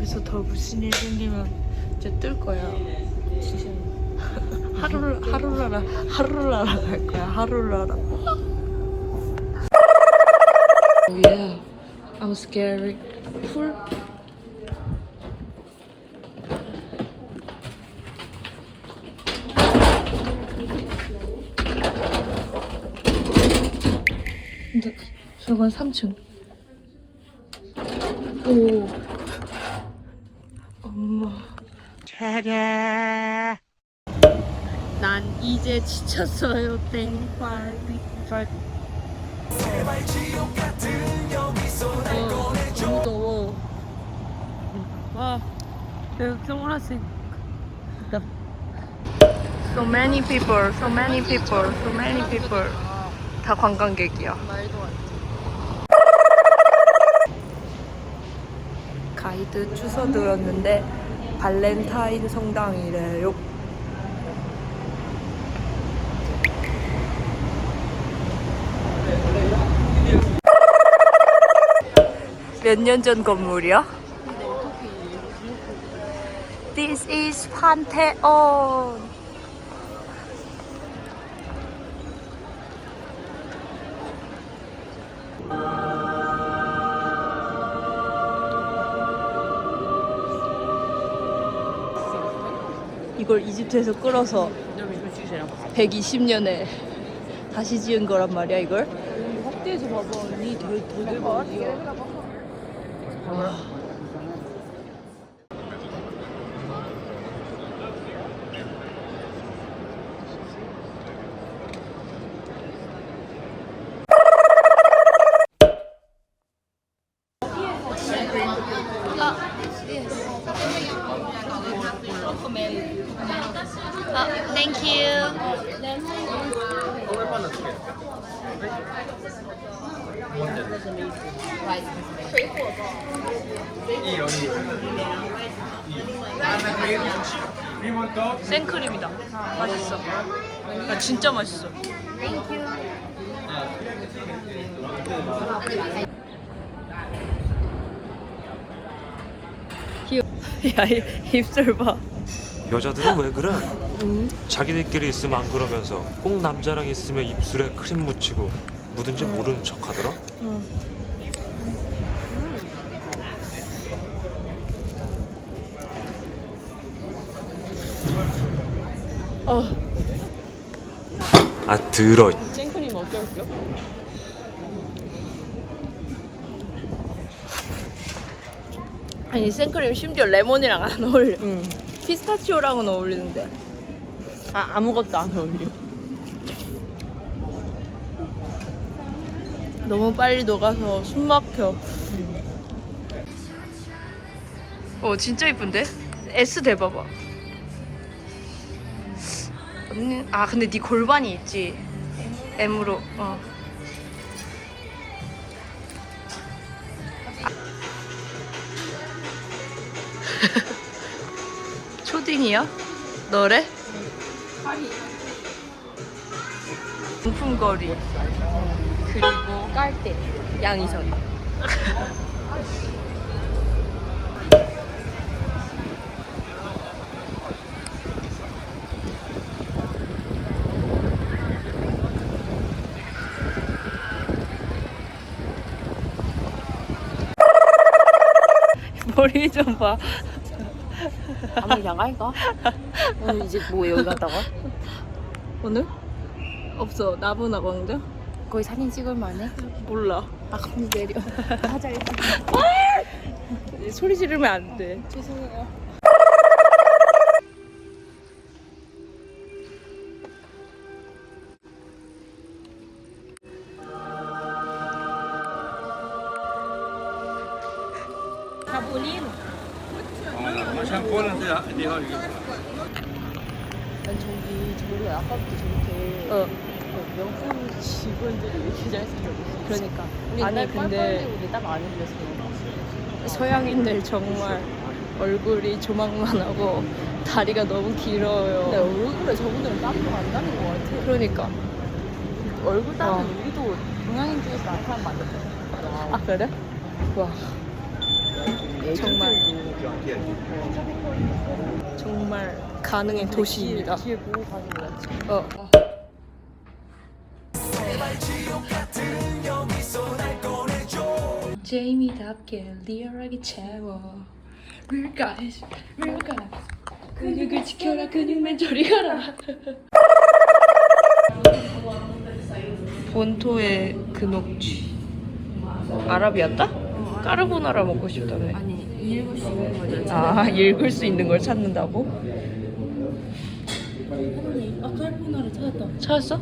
여기서 더 무슨 일 생기면 이제 뜰 거야. 진짜. 하루 하루라라 하루라라 할 거야. 하루라라. Oh yeah, I'm scary. Full. 저건 3층. 오. 엄마. 난 이제 지쳤어요. 땡빨 땡빨. 어, 너무 더워. 와, 여기 선글라스. So many people, so many people, so many people. 다 관광객이야. 가이드 주소 들었는데 발렌타인 성당이래요. 몇 년 전 건물이야? This is 판 이걸 이집트에서 끌어서 120년에 다시 지은 거란 말이야 이걸? 확대해서 봐봐 언니 더, 더 대박이야 아, thank you. 생크림이다. 맛있어. 아, 진짜 맛있어. 귀여워. 야, 이 입술 봐. 여자들은 왜 그래? 자기들끼리 있으면 안 그러면서 꼭 남자랑 있으면 입술에 크림 묻히고 묻은지 모르는 척 하더라? 어. 아 들어 생크림 어쩔 겨? 아니 생크림 심지어 레몬이랑 안 어울려. 응. 피스타치오랑은 어울리는데. 아 아무것도 안 어울려 너무 빨리 녹아서 숨 막혀. 어 진짜 이쁜데? S 대봐봐. 언니 아 근데 네 골반이 있지. M으로 어. 초딩이야? 너래? 명품거리 그리고 깔대 양이선 머리 좀 봐. 아무 양아이가? 오늘 이제 뭐 여기 갔다가? 오늘? 없어. 나무나 광장? 거기 사진 찍을 만해? 몰라. 아 내려 하자 일단 소리 지르면 안 돼. 죄송해요 난 저기 저기 아까부터 저렇게 어. 그 명품 직원들이 왜 이렇게 잘 생겼어 그러니까. 우리 아니, 근데- 서양인들 정말 얼굴이 조망만하고 다리가 너무 길어요. 근데 얼굴에 저분들은 땀도 안 나는 것 같아. 그러니까. 얼굴 땀은 와. 우리도 동양인 중에서 나는 사람 많던데. 아 그래? 와 정말. 정말 가능의 도시입니다. 뒤에 보고 가는 거 같지. 어. 제이미답게 리얼하게 채워 Real guys, real guys 근육을 지켜라 근육맨 저리 가라 본토의 근옥쥐 아랍이었다? 까르보나라 먹고 싶다네 아니 읽을 수 있는 거지. 아 읽을 수 있는 걸 찾는다고? 아 칼보나를 찾았다. 찾았어?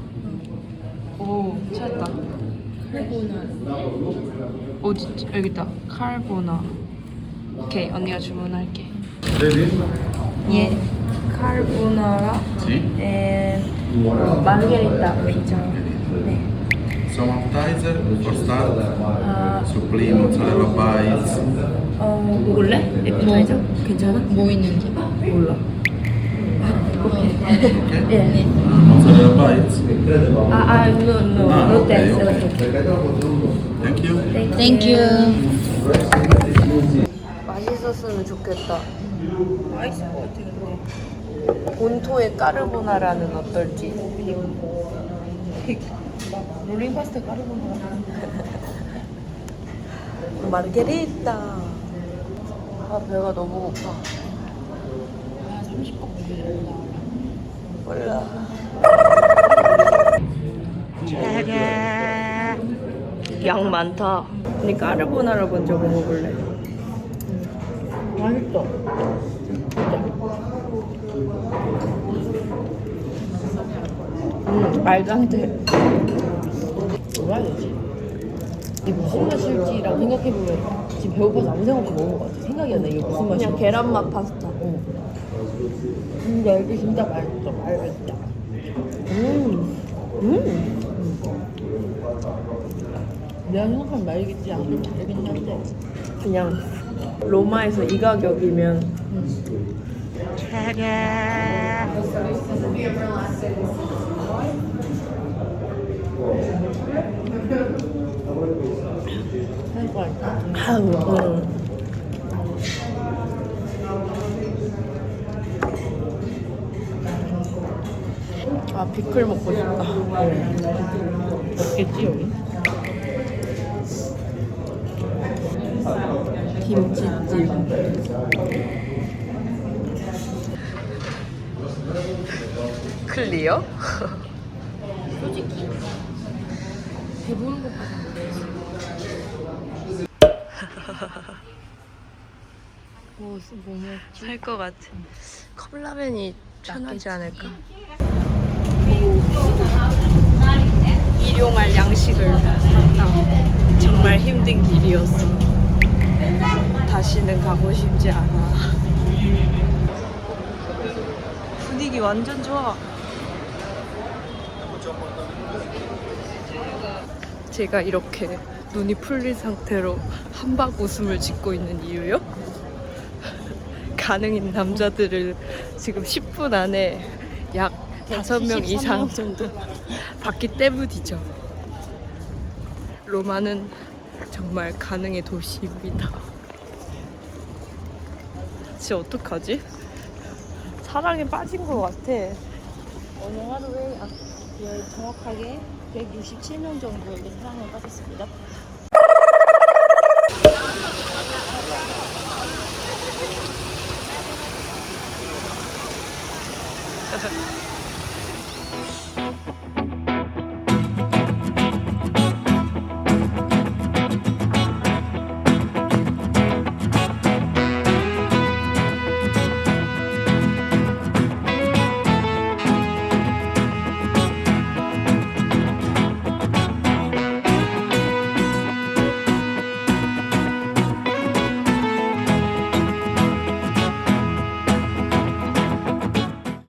오 찾았다 칼보나. 어디? 여기 있다 카르보나 오케이 언니가 주문할게 예 카르보나라 Sì? 앤 마르게리타 피자 네 Some appetizer for start. 아, Suppli mozzarella bites. 어, 먹을래? 에피타이저? 괜찮아? 뭐 있는지 몰라 Ok? 예 Mozzarella bites. 아 아 no no Ah, no ok, thanks ok. Thank you. Thank you. 맛있었으면 좋겠다. 맛있을 것 같아 근데. 본토의 까르보나라는 어떨지. 롤링 파스타 까르보나. 마르게리타. 아 배가 너무 고파. 아 30분 걸리겠다. 몰라. 양 많다. 언니 까르보나라 먼저 먹어볼래? 맛있어. 음 말도 안 돼. 뭐라 해야 되지? 이게 무슨 맛일지라고 생각해보면 지금 배고파서 아무 생각 없이 먹는 것 같아. 생각이 안 나. 이게 무슨 맛이야? 그냥 계란맛 파스타. 어. 근데 이게 진짜 맛있어. 맛있다. 음. 음. 내가 생각한 말겠지 않으면 다르긴 한데. 그냥 로마에서 이 가격이면 같 아. 아우 응. 아 피클 먹고 싶다 없겠지 여기? 김치찜 클리어? 솔직히 배부른 것보다 모르겠어. 뭐, 뭐 먹지? 살것 같아. 컵라면이 편하지. 않을까? 일용할 양식을 샀다. 정말 힘든 길이었어. 다시는 가고 싶지 않아. 분위기 완전 좋아 제가 이렇게 눈이 풀린 상태로 한박 웃음을 짓고 있는 이유요? 가능인 남자들을 지금 10분 안에 약 5명 이상 정도. 봤기 때문이죠. 로마는 정말 가능의 도시입니다. 진짜 어떡하지? 사랑에 빠진 것 같아. 오늘 하루에 아, 예, 정확하게 167명 정도에게 사랑에 빠졌습니다.